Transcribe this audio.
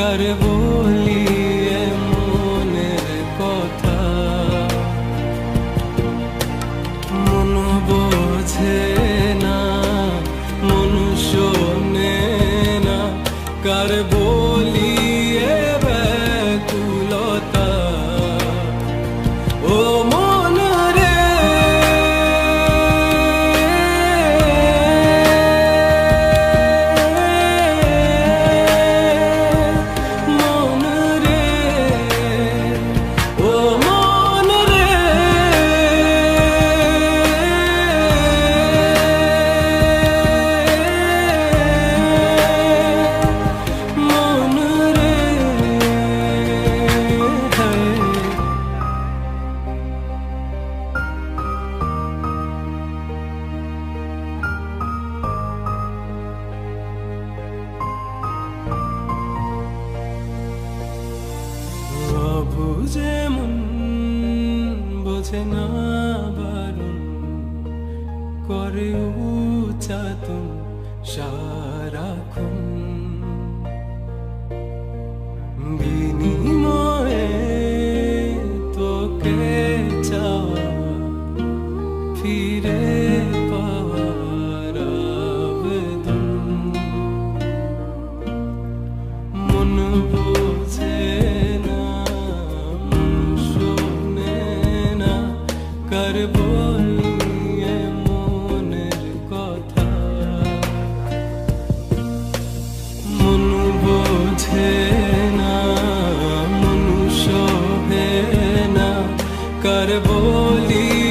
কার বলি মনের কথা মন বোঝে না মন শোনে না কার বলি ব্যাকুলতা ও বোঝে না বারণ করে উচাতন সারাক্ষণ বলি মনের কথা। মন বোঝে না মনুষ্য না কার বলি